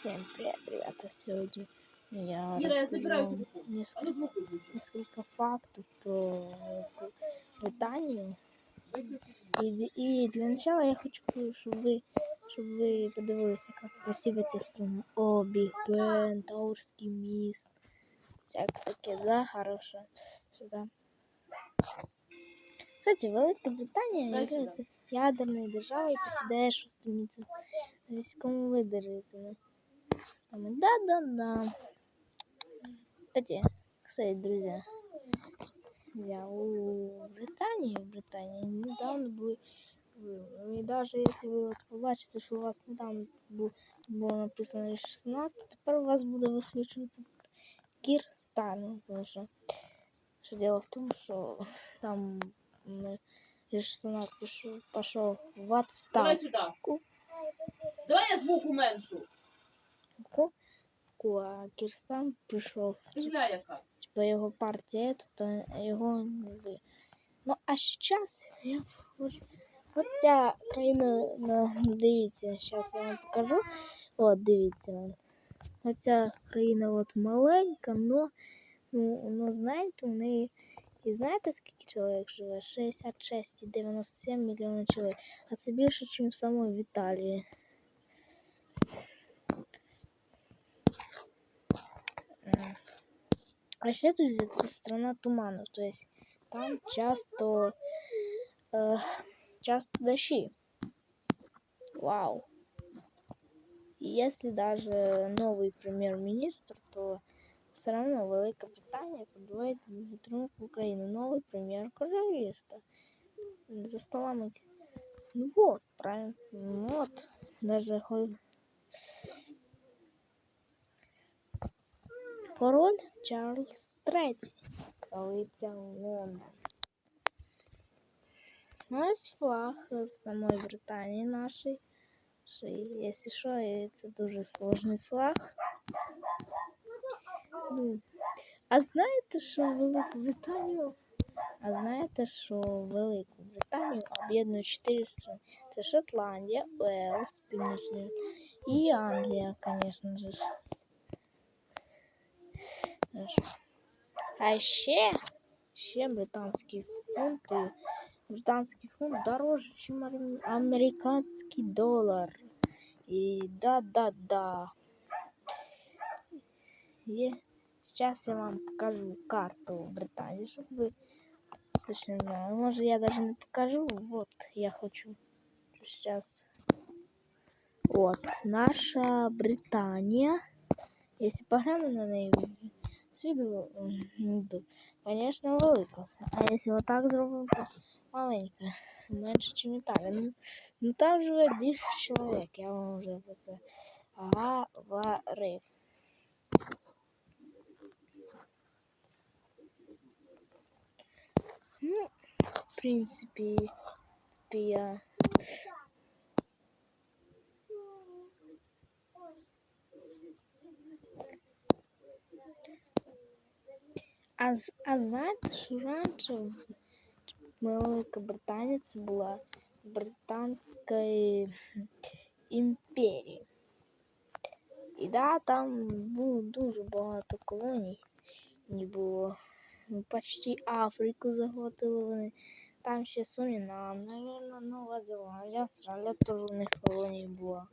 Всем привет, ребята! Сегодня я Кира, я расскажу. Несколько, несколько фактов про Британию. Д- і для начала я хочу, щоб ви, щоб ви подивилися, як красиво ця страна. О, Біг Бен, Таурський міст. Всяке таке, да, хороше. Сюда. Кстати, Велика Британія Дай сюди. являється ядерною державою і посідає шосте місце з військовим видержителем. Да-да-да. Кстати, кстати, друзья, я у Британии, в Британии недавно были выборы. И даже если вы вот побачите, що у вас недавно бу- було написано 16, тепер у вас буде висвічуватися тут Кір Стармер, тому що, що дело в тому, що там м, Ришсенат пішов, пішов в Давай відставку. сюди. Давай я звук уменшу. А Кірстан прийшов Земля яка. типа його партія, то його не. Ну а зараз я хочу. От ця країна, на, дивіться, зараз я вам покажу. От, дивіться. Оця країна от маленька, но, ну, ну знаєте, у неї. І знаєте, скільки чоловік живе? 66,97 мільйонів чоловік. А це більше, ніж в самої в А ще, друзі, це страна туману. То есть там часто, э, часто дощи. Вау. И если даже новый премьер-министр, то все равно Велика Британия подводит підтримку України. Новый премьер королевства. За столами. Ну вот, правильно. Ну Вот. Даже Король Чарльз III, столиця Лондон. Ось флаг з самої Британії нашої. Що, Якщо що, і це дуже сложний флаг. Ну, а знаєте, що Велику Британію? А знаєте, що Велику Британію об'єднують чотири страни? Це Шотландія, Уелс, Північний і Англія, звісно ж. А ще, ще британські фунти. Британський фунт дороже, ніж американський долар. І да-да-да. Є. Сейчас я вам покажу карту Британії, щоб ви точно знали. Може я даже не покажу. Вот, я хочу сейчас. Вот, наша Британія. Якщо погляну на неї з віду, м, то, конечно, велика. А якщо отак зробимо, то маленька. Менше, ніж Італія. Ну, ну там живе більше чоловік, я вам вже про це говорив. Ну, в принципі, я А, а знаєте, що раніше в- Велика Британія це була Британська імперія. І да, там було дуже багато колоній. Не було. Ну, почти Африку захватили вони. Там ще Сурінам, наверное, Нова Зеландія, Австралія теж у них колонія була.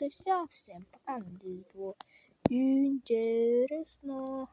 Ну, вот и все. Всем пока. Надеюсь, было интересно.